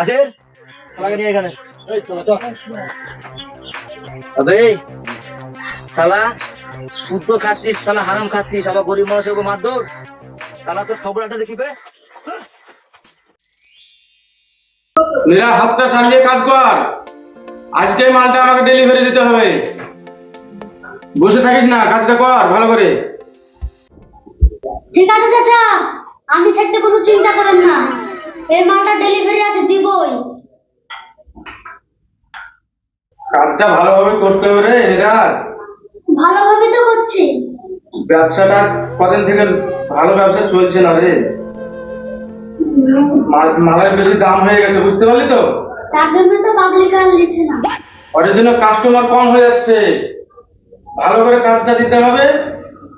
আসেন শালাকে নিয়ে এখানে। আবে শালা শুদ্ধ খাচ্ছিস শালা হারাম খাচ্ছিস আবার গরিব মানুষের উপর মারধর। খবরটা দেখিবে মেরা হাতটা চালিয়ে কাজ কর। আজকে মালটা আমাকে ডেলিভারি দিতে হবে। বসে থাকিস না কাজটা কর ভালো করে। ঠিক আছে চাচা। আমি থাকতে কোনো চিন্তা করেন না। এই মালটা ডেলিভারি আছে দিবই। কাজটা ভালোভাবে করতে হবে রে নিরাজ ভালোভাবে তো করছি। ব্যবসাটা কদিন থেকে ভালো ব্যবসা চলছে না রে। মালের বেশি দাম হয়ে গেছে বুঝতে পারলি তো? তার জন্য তো পাবলিক আর লিখছে না। ওটার জন্য কাস্টমার কম হয়ে যাচ্ছে। ভালো করে কাজটা দিতে হবে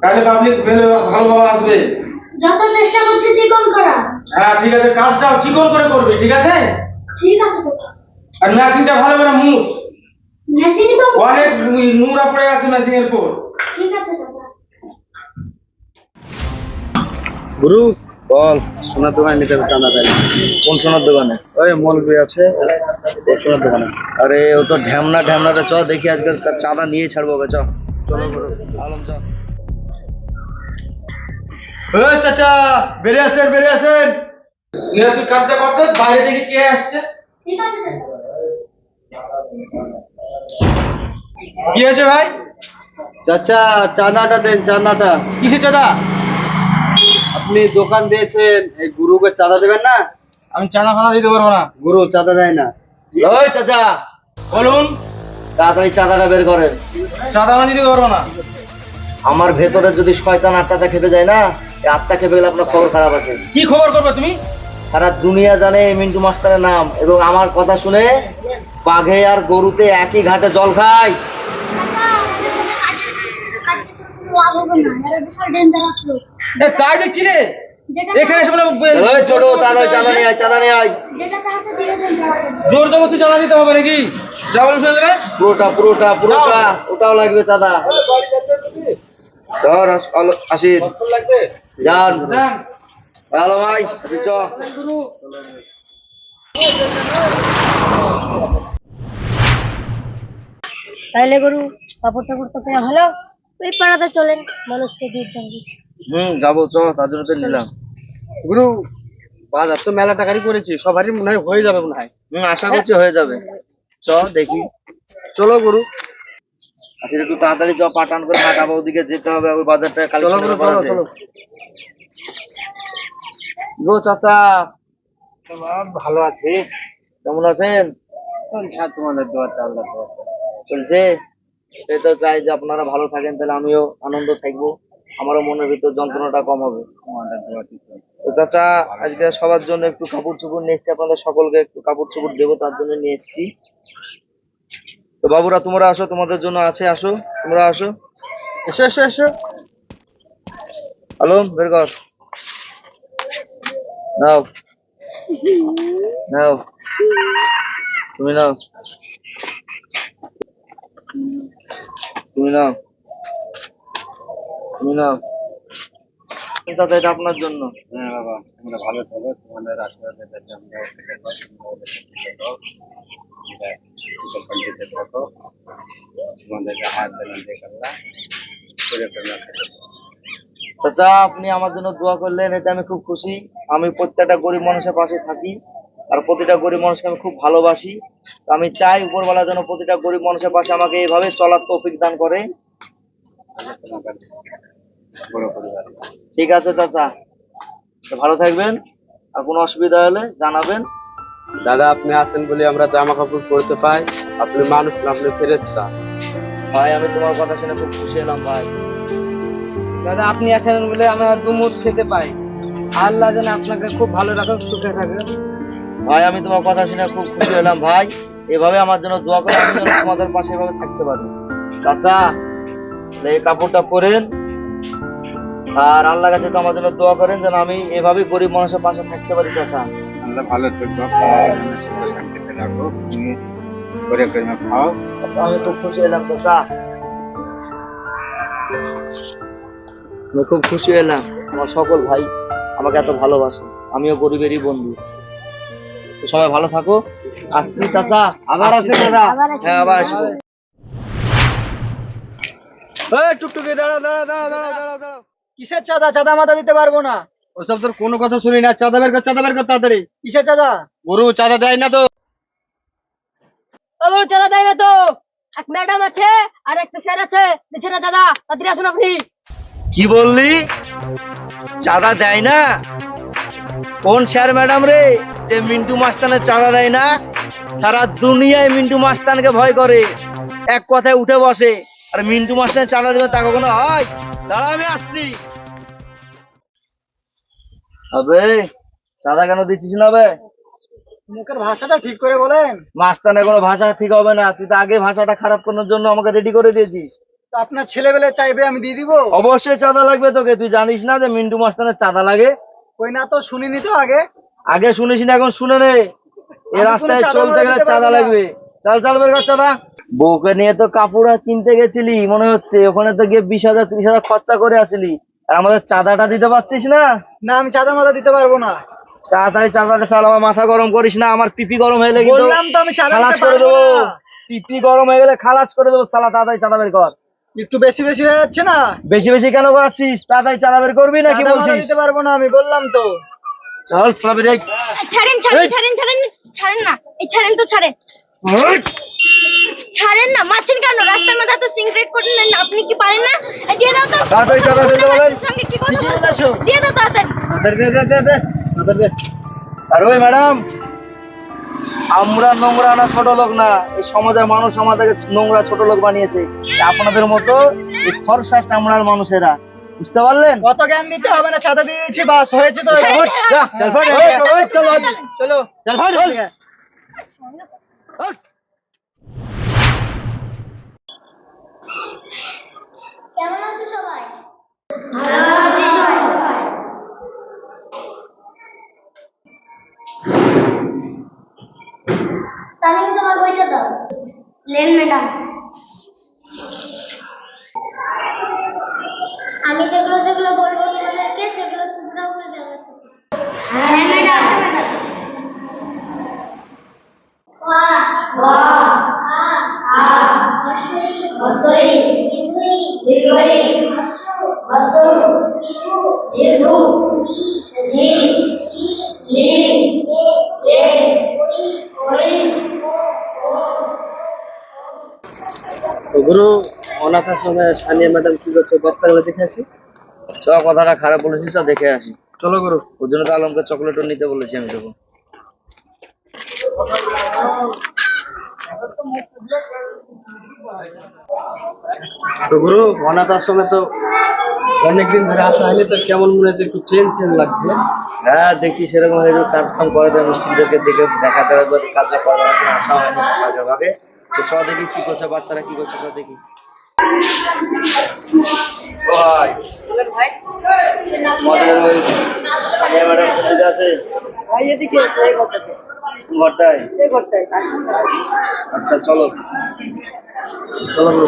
তাহলে পাবলিক ভালোভাবে আসবে। যত চেষ্টা করছি চিকন করা। হ্যাঁ ঠিক আছে কাজটা চিকন করে করবি ঠিক আছে? ঠিক আছে চাচা আর মেশিনটা ভালো করে মুখ মেশিনই তো অনেক নোংরা পড়ে আছে মেশিনের উপর। ঠিক আছে চাচা গুরু বল সোনার দোকানে নিতে হবে চাঁদা তাই। কোন সোনার দোকানে? ওই মলবি আছে। ওই সোনার দোকানে? আরে ও তো ঢ্যামনা ঢ্যামনাটা চ দেখি আজকাল চাঁদা নিয়ে ছাড়বো চ। চলো আলম চ। চাচা বেরিয়ে আসেন বেরিয়ে আসেন। তুই কাজটা করতে বাইরে থেকে কে আসছে। ঠিক আছে কি হয়েছে ভাই? চাচা চাঁদাটা দেন চাঁদাটা কিসে চাঁদা? আপনি দোকান দিয়েছেন এই গুরুকে চাঁদা দেবেন না? আমি চাঁদা ফানা দিতে পারব না। গুরু চাঁদা দেয় না। ওই চাচা বলুন। তাড়াতাড়ি চাঁদাটা বের করেন। চাঁদা ফানা দিতে পারব না। আমার ভেতরে যদি শয়তান আত্মাটা খেতে যায় না আত্মা খেপে গেলে আপনার খবর খারাপ আছে। কি খবর করবে তুমি? সারা দুনিয়া জানে মিন্টু মাস্টারের নাম এবং আমার কথা শুনে বাঘে আর গরুতে একই ঘাটে জল খায়। তাই দেখছি রে। যেটা এখানে এসে বলে ছোট তাড়াতাড়ি চাঁদা নিয়ে আয় চাঁদা নিয়ে আয়। যেটা চাচ্ছে দিয়ে দেন তাড়াতাড়ি। জোর জবরদস্তি চাঁদা দিতে হবে নাকি? যা বলে শুনে দেবে। পুরোটা পুরোটা পুরোটা ওটাও লাগবে চাঁদা। ধর আস- যান ভালো ভাই চ তাইলে গরু কাপড় চাপড় তো কেনা হলো? ওই পাড়াতে চলেন মানুষকে হুম যাব চ তার জন্য তো নিলাম। গুরু বাজার তো মেলা টাকারই করেছি সবারই মনে হয় হয়ে যাবে মনে হয়। হুম আশা করছি হয়ে যাবে। চ দেখি। চলো গুরু। আসলে একটু তাড়াতাড়ি চ পাঠান করে হাটাবো ওদিকে যেতে হবে ওই বাজারটা কাল চলো গুরু চলো চলো। গো চাচা। ভালো আছি। কেমন আছেন? চলছে তোমাদের দোয়াটা আল্লাহ চলছে? এই তো চাই যে আপনারা ভালো থাকেন তাহলে আমিও আনন্দ থাকব। আমারও মনের ভিতর যন্ত্রণাটা কম হবে। তোমাদের তো চাচা আজকে সবার জন্য একটু কাপড় চোপড় নিয়ে এসছি আপনাদের সকলকে একটু কাপড় চোপড় দেবো তার জন্য নিয়ে এসছি। বাবুরা, তোমরা আসো, তোমাদের জন্য আছে, আসো, তোমরা আসো। এসো এসো এসো। আলম, বের কর। নাও। নাও। তুমি নাও। তুমি নাও। তুমি নাও। চাচা এটা আপনার জন্য। হ্যাঁ বাবা তোমরা ভালো থাকো তোমাদের আশীর্বাদে যাতে আমরা থেকে পাই, তোমরাও থেকে পাও। তোমরা শান্তিতে থাকো তোমাদেরকে হাত দেবেন দেখাল্লা করে ফেলা চাচা আপনি আমার জন্য দোয়া করলেন এতে আমি খুব খুশি। আমি প্রত্যেকটা গরিব মানুষের পাশে থাকি আর প্রতিটা গরিব মানুষকে আমি খুব ভালোবাসি। আমি চাই উপরওয়ালা যেন প্রতিটা গরিব মানুষের পাশে আমাকে এইভাবে চলার তৌফিক দান করে। বড় পরিবার ঠিক আছে চাচা। ভালো থাকবেন। আর কোনো অসুবিধা হলে জানাবেন। দাদা আপনি আছেন বলে আমরা জামা কাপড় পরতে পাই। আপনি মানুষ না আপনি ফেরেস্তা ভাই আমি তোমার কথা শুনে খুব খুশি হলাম ভাই। দাদা আপনি আছেন বলে আমরা দুমুট খেতে পাই। আল্লাহ যেন আপনাকে খুব ভালো রাখুন সুখে থাকেন ভাই আমি তোমার কথা শুনে খুব খুশি হলাম ভাই। এভাবে আমার জন্য দোয়া করে আমি যেন তোমাদের পাশে এভাবে থাকতে পারি। চাচা এই কাপড়টা পরেন। আর আল্লাহ কাছে আমার জন্য দোয়া করেন যেন আমি এভাবে গরিব মানুষের পাশে থাকতে পারি চাচা। আল্লাহ ভালো থাকো সুখে শান্তিতে রাখো তুমি করে করে খাও। আমি খুব খুশি হলাম চাচা। আমি খুব খুশি হলাম আমার সকল ভাই আমাকে এত ভালোবাসে আমিও গরিবেরই বন্ধু। তো সবাই ভালো থাকো আসছি চাচা। আবার আসছি দাদা। হ্যাঁ আবার আসব। এই টুকটুকি দাঁড়া দাঁড়া দাঁড়া দাঁড়া দাঁড়া দাঁড়া কিসের চাঁদা? চাঁদা মাথা দিতে পারব না। ওসব তোর কোনো কথা শুনি না। চাঁদা বের কর চাঁদা বের কর তাড়াতাড়ি। কিসের চাঁদা? গরু চাঁদা দেয় না তো। ওগুলো চাঁদা দেয় না তো। এক ম্যাডাম আছে আর একটা স্যার আছে। দিচ্ছে না চাঁদা। তাড়াতাড়ি আসুন আপনি। কি বললি? চাঁদা দেয় না? কোন স্যার ম্যাডাম রে? যে মিন্টু মাস্তানের চাঁদা দেয় না? সারা দুনিয়ায় মিন্টু মাস্তানকে ভয় করে। এক কথায় উঠে বসে। আর মিন্টু মাস্তানের চাঁদা দেবে তা কখনো হয়? দাঁড়া আমি আসছি। আবে চাঁদা কেন দিচ্ছিস না বে? মুখের ভাষাটা ঠিক করে বলেন। মাস্তানের কোনো ভাষা ঠিক হবে না। তুই তো আগে ভাষাটা খারাপ করার জন্য আমাকে রেডি করে দিয়েছিস। তো আপনার ছেলেবেলে চাইবে আমি দিয়ে দিব? অবশ্যই চাঁদা লাগবে তোকে। তুই জানিস না যে মিন্টু মাস্তানের চাঁদা লাগে? কই না তো শুনিনি তো আগে। আগে শুনিস না এখন শুনে নে। এই আমি রাস্তায় চলতে গেলে চাঁদা লাগবে। চল চল বের কর চাঁদা বউকে নিয়ে তো কাপড় কিনতে গেছিলি মনে হচ্ছে। ওখানে তো গিয়ে বিশ হাজার ত্রিশ হাজার খরচা করে আসিলি। আর আমাদের চাঁদাটা দিতে পারছিস না? না আমি চাঁদা মাথা দিতে পারব না। তাড়াতাড়ি চাঁদাটা ফেল আমার মাথা গরম করিস না আমার পিপি গরম হয়ে গেলে বললাম তো আমি চাঁদা খালাস করে দেবো। পিপি গরম হয়ে গেলে খালাস করে দেবো সালা তাড়াতাড়ি চাঁদা বের কর। একটু বেশি বেশি হয়ে যাচ্ছে না? বেশি বেশি কেন করাচ্ছিস? তাড়াতাড়ি চাঁদা বের করবি না কি চাঁদা বলছিস? দিতে পারব না আমি বললাম তো। চল সালাবি যাই ছাড়েন ছাড়েন ছাড়েন ছাড়েন ছাড়েন না। এই ছাড়েন তো ছাড়েন। ছাড়েন না মারছেন কেন রাস্তার মধ্যে তো সিগারেট করে নেন আপনি কি পারেন না দিয়ে দাও তো তাড়াতাড়ি ফেলতে বলেন সঙ্গে কি কথা বলছো? দিয়ে দাও তাড়াতাড়ি দে, দে, দে, দে, দে। দে। আর ওই ম্যাডাম আমরা নোংরা না ছোট লোক না এই সমাজের মানুষ আমাদেরকে নোংরা ছোট লোক বানিয়েছে আপনাদের মতো এই ফর্সা চামড়ার মানুষেরা বুঝতে পারলেন কত জ্ঞান দিতে হবে না ছাতা দিয়ে দিয়েছি বাস হয়েছে তো চল, চলো চলো চল। কেমন আছো সবাই? ভালো আছি সবাই। তাহলে তোমার বইটা দাও? লেন ম্যাডাম। গুরু অনাথ আশ্রমে সানিয়া ম্যাডাম কি করছে বাচ্চাগুলো দেখে আসি। চ কথাটা খারাপ বলেছিস চ দেখে আসি। চলো গুরু। ওর জন্য তো আলমকে চকলেটও নিতে বলেছি আমি তোকে। তো গুরু অনাথ আশ্রমে তো অনেকদিন ধরে আসা হয়নি তো কেমন মনে হচ্ছে একটু চেঞ্জ চেঞ্জ লাগছে? হ্যাঁ দেখছি সেরকম একটু কাজ কাম করে দেয় মিস্ত্রিদেরকে দেখে দেখাতে হবে কাজটা করা আসা হয়নি আগে তো চ দেখি কি করছে বাচ্চারা কি করছে চ দেখি। আচ্ছা চলো। চলো চলো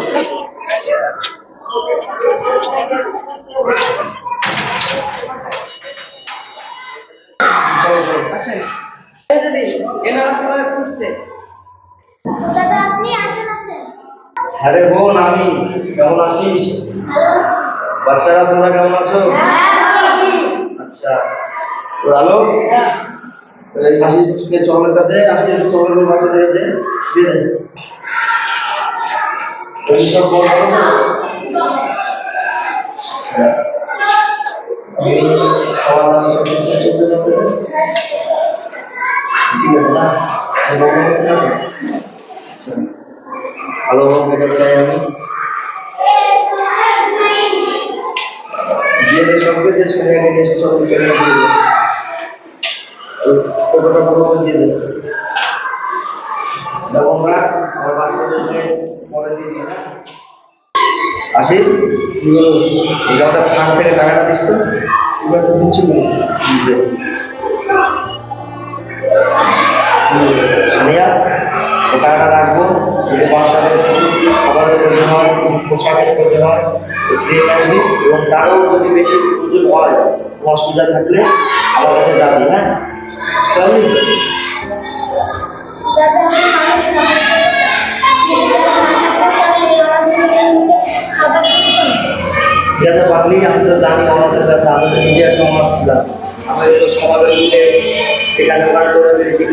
এনারা তোমাদের খুঁজছে। দাদা আপনি আছেন আছেন আরে বোন আমি। কেমন আছিস? বাচ্চারা তোমরা কেমন আছো? আচ্ছা তো আলো কাশিকে চকলেটটা দে কাশি চকলেট বাচ্চাদের দে দিয়ে? আচ্ছা। খাওয়া দাওয়া? ঠিক আছে না? ভালো হোক চাই আমি। সবকে দিয়ে ছেলে আগে ফটোটা বড় করে আমরা, আমার বাচ্চাদেরকে পরে আসি? ফান্ড থেকে টাকাটা দিস তো। ঠিক আছে, দিচ্ছি সানিয়া? ওটা রাখব যদি বাচ্চাদের কিছু খাবারের প্রয়োজন হয় পোশাকের প্রয়োজন হয় দিয়ে আসবি এবং তারও যদি বেশি প্রয়োজন হয় অসুবিধা থাকলে আমার কাছে যাবি হ্যাঁ? বুঝতে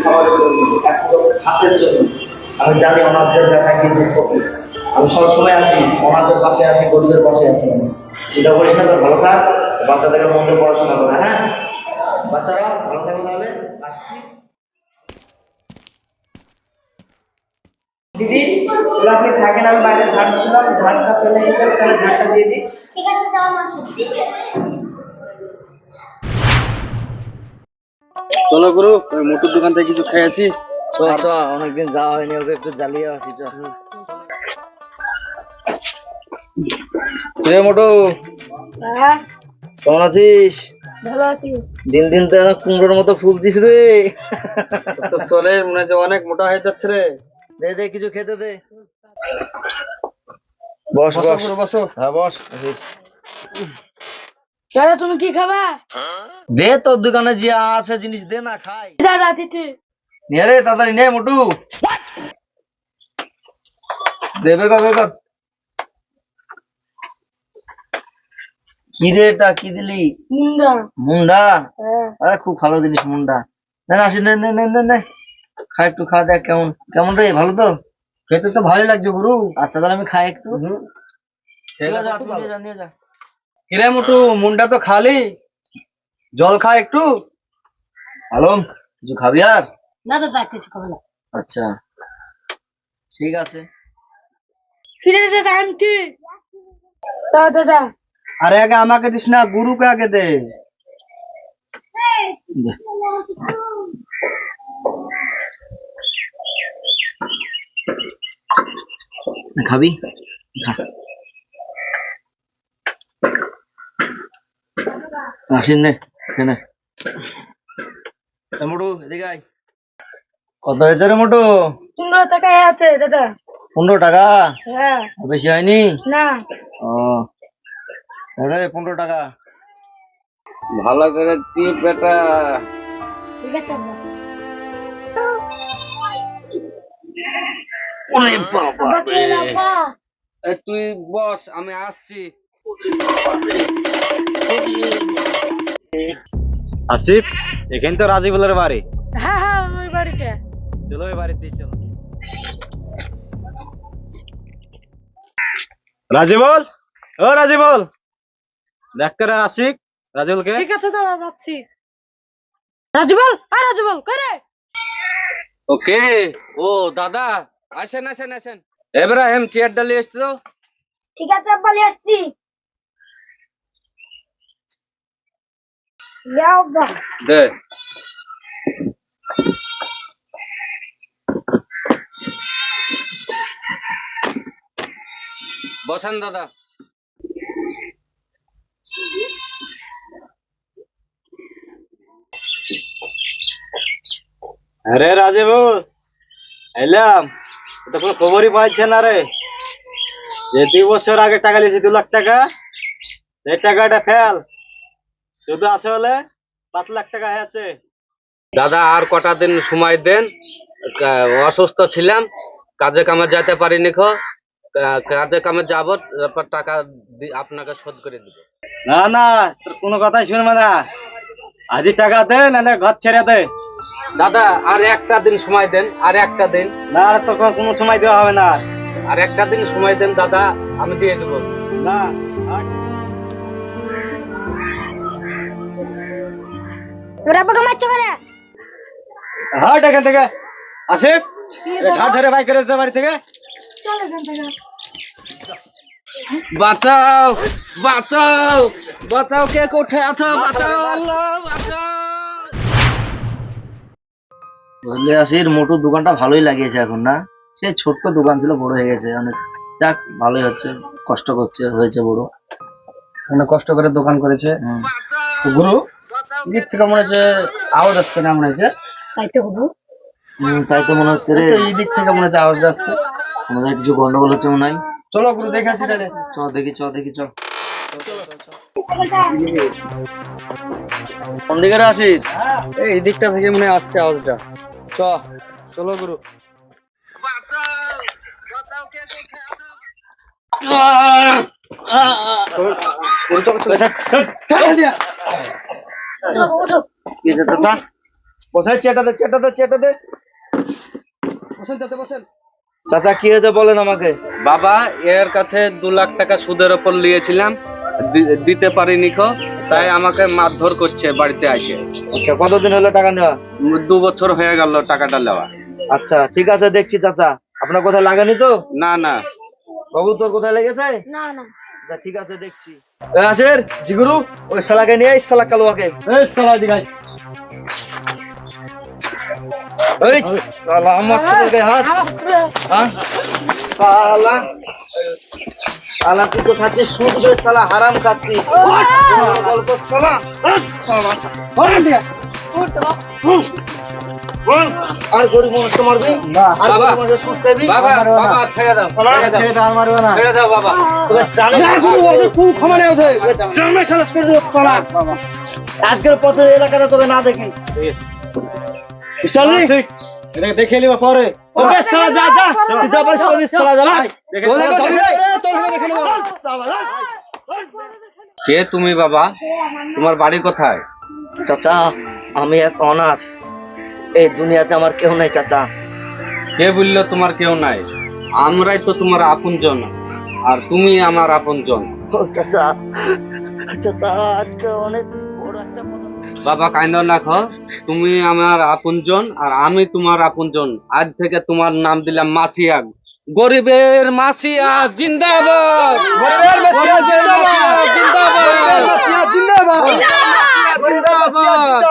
খাবারের জন্য এখন হাতের জন্য। আমি জানি অনাথদের ব্যাপারে কি দুঃখ। কি। আমি সবসময় আছি অনাথের পাশে আছি গরিবের পাশে আছি। আমি চিন্তা করিস না তোর ভালো থাক বাচ্চাদেরকে মন দিয়ে পড়াশোনা করে হ্যাঁ? বাচ্চারা ভালো থাকো তাহলে আসছি। দিদি তাহলে আপনি থাকেন আমি বাইরে ঝাড়ছিলাম ঝাড়টা ফেলে তাহলে ঝাড়টা দিয়ে দিই। ঠিক আছে যাও মাসি চলো গুরু ওই মোটর দোকান থেকে কিছু খেয়েছি চ অনেকদিন যাওয়া হয়নি ওকে একটু জ্বালিয়ে আসি চ মোটু হ্যাঁ? কেমন আছিস? দিন দিন তো কুমড়োর মতো ফুলছিস রে। তো চলে মনে হচ্ছে অনেক মোটা হয়ে যাচ্ছে রে। দে দে কিছু খেতে দে। বস বস বসো। হ্যাঁ বস। তুমি কি খাবা? দে তোর দোকানে যে আছে জিনিস দে না খাই। দাদা দিতে নিয়ে রে তাড়াতাড়ি নে মোটু। দে বের কর বের কর। কি রে এটা কি দিলি? মুন্ডা। মুন্ডা? হ্যাঁ। আরে খুব ভালো জিনিস মুন্ডা। না আসি নে নে নে নে খা একটু খা দেখ কেমন কেমন রে ভালো তো? খেতে তো ভালোই লাগছে গুরু। আচ্ছা তাহলে আমি খাই একটু। কিরে মোটু মুন্ডা তো খালি। জল খা একটু। আলম কিছু খাবি আর? না দাদা কিছু খাবে না আচ্ছা। ঠিক আছে। ফিরে দাদা আনতে দাদা দাদা আরে আগে আমাকে দিস না গুরুকে আগে দে। খাবি? খা। আসিন নে মোটু এদিকে আয়। কত হয়েছে রে মোটু? পনেরো টাকায় আছে দাদা। পনেরো টাকা? হ্যাঁ। বেশি হয়নি? না। ও। পনেরো টাকা। ভালো করে টিপ বেটা। ঠিক আছে ওরে বাবা তুই বস আমি আসছি। আসিফ এখানে তো রাজিবুলের বাড়ি। হ্যাঁ হ্যাঁ ওই বাড়িতে। চলো ওই বাড়িতে চলো। রাজিবুল ও রাজিবুল দেখতে রে আশিক রাজিবুলকে ঠিক আছে দাদা যাচ্ছি। রাজবল আর রাজবল করে ওকে ও দাদা আসেন আসেন আসেন। এব্রাহিম চেয়ার ডালি এসছো ঠিক আছে আব্বা নিয়ে আসছি। যাও দে। বসেন দাদা। আরে রাজিবুল এলাম। এটা কোনো খবরই পাইছে না রে। যে দুই বছর আগে টাকা দিয়েছি দু লাখ টাকা এই টাকাটা ফেল। শুধু আছে হলে পাঁচ লাখ টাকা হয়েছে দাদা আর কটা দিন সময় দেন। অসুস্থ ছিলাম কাজে কামে যেতে পারিনি খো। কাজে কামে যাব তারপর টাকা আপনাকে শোধ করে দিব। না না তোর কোনো কথাই শুনবে না। আজই টাকা দে নাহলে ঘর ছেড়ে দে। দাদা আর একটা দিন সময় দেন আর একটা দিন। না আর তোকে কোনো সময় দেওয়া হবে না। আর একটা দিন সময় দেন দাদা আমি দিয়ে দেবো। না তোর আব্বাকে মারছো করে হাট এখান থেকে। আসিফ ঘাট ধরে বাইক করে দিতে বাড়ি থেকে। বাঁচাও বাঁচাও বাঁচাও কে কোথায় আছো বাঁচাও আল্লাহ বাঁচাও। বুঝলে আসির মোটু দোকানটা ভালোই লাগিয়েছে এখন না? সে ছোট্ট দোকান ছিল বড় হয়ে গেছে অনেক। যাক ভালোই হচ্ছে কষ্ট করছে হয়েছে বড়। অনেক কষ্ট করে দোকান করেছে। গুরু দিক থেকে মনে হচ্ছে আওয়াজ আসছে না মনে হচ্ছে? তাই তো হুম, তাই তো মনে হচ্ছে রে। এই দিক থেকে মনে হচ্ছে আওয়াজ আসছে। আমাদের কিছু গন্ডগোল হচ্ছে মনে হয়? চলো গুরু দেখে আসি তাহলে। চ দেখি চ দেখি চ কোন দিকে রে এই দিকটা থেকে মনে আসছে আওয়াজটা। চ চলো গুরু। কি হয়েছে চাচা বসাই চেটা দে। চেটা দে চেটা দে চাচা কি হয়েছে বলেন আমাকে? বাবা এর কাছে দু লাখ টাকা সুদের ওপর নিয়েছিলাম দিতে পারিনি খো তাই আমাকে মারধর করছে বাড়িতে আসে। আচ্ছা কতদিন হলো টাকা নেওয়া? দু বছর হয়ে গেল টাকাটা নেওয়া। আচ্ছা ঠিক আছে দেখছি চাচা। আপনার কোথায় লাগানি তো? না না। বাবু তোর কোথায় লেগেছে? না না। আচ্ছা ঠিক আছে দেখছি। এ আসের জিগুরু ওই শালাকে নিয়ে শালা কালোয়াকে। এই শালা দিগাই এই শালা আমার ছেলের গায়ে হাত। হ্যাঁ? শালা শালা তুই তো খাচ্ছিস সুদ শালা হারাম খাচ্ছিস গল্প শালা শালা আর গরিব মানুষ তো মারবি। আর গরিব মানুষের সুদ খাবি বাবা বাবা ছেড়ে দাও ছেড়ে দাও। আর মারবে না। ছেড়ে দাও বাবা। তোকে জানে ক্ষমা নেই ওদের। জানে খালাস করে দেবো শালা আজকের পথে এলাকাটা তোকে না দেখি। দেখে নিবা পরে। যা যা। তুই যা পারিস করিস যা। তোর দেখে নেব। কে তুমি বাবা? তোমার বাড়ি কোথায়? চাচা আমি এক অনাথ। এই দুনিয়াতে আমার কেউ নাই চাচা। কে বলল তোমার কেউ নাই? আমরাই তো তোমার আপনজন আর তুমি আমার আপনজন। চাচা। চাচা আজকে অনেক বড় একটা কথা বাবা কাইন্দ রাখো তুমি আমার আপনজন আর আমি তোমার আপনজন। আজ থেকে তোমার নাম দিলাম মাসিয়া গরিবের মাসিয়া জিন্দাবাদ। গরিবের মাসিয়া জিন্দাবাদ! জিন্দাবাদ। জিন্দাবাদ জিন্দাবাদ।